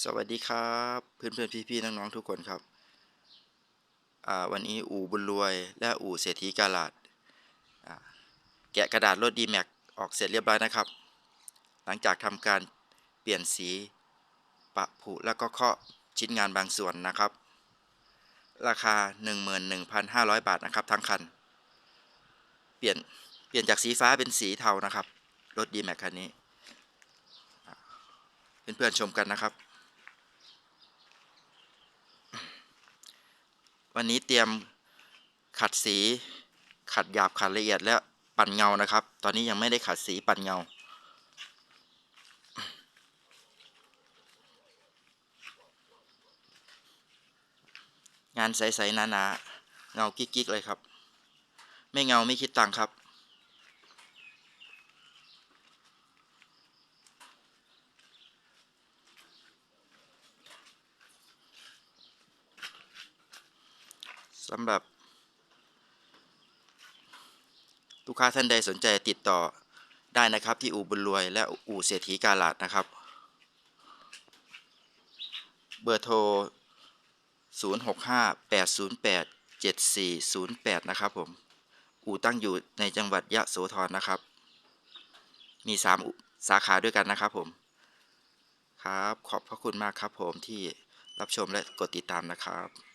สวัสดีครับเพื่อนเพื่อนพี่พี่ๆน้องๆทุกคนครับวันนี้อู่บุญรวย และอู่เศรษฐีกาลาดแกะกระดาษรถดีแม็กออกเสร็จเรียบร้อยนะครับ หลังจากทำการเปลี่ยนสีปะผุแล้วก็เคาะชิ้นงานบางส่วนนะครับ ราคา 11,500 บาทนะครับทั้งคัน เปลี่ยนเปลี่ยนจากสีฟ้าเป็นสีเทานะครับรถดีแม็กคันนี้เพื่อนๆชมกันนะครับ วันนี้เตรียมขัดสี ขัดหยาบขัดละเอียดและปั่นเงานะครับ ตอนนี้ยังไม่ได้ขัดสีปั่นเงา งานใสๆหนาๆเงากิ๊กๆเลยครับ ไม่เงาไม่คิดตังค์ครับ สำหรับ ลูกค้าท่านใดสนใจติดต่อได้นะครับ ที่อู่บุญรวย และอู่เศรษฐีกาลาดนะครับ เบอร์โทร 0658087408 นะครับผม อู่ตั้งอยู่ในจังหวัดยะโสธรนะครับ มีสามสาขาด้วยกันนะครับผม ครับ ขอบพระคุณมากครับผมที่รับชมและกดติดตามนะครับ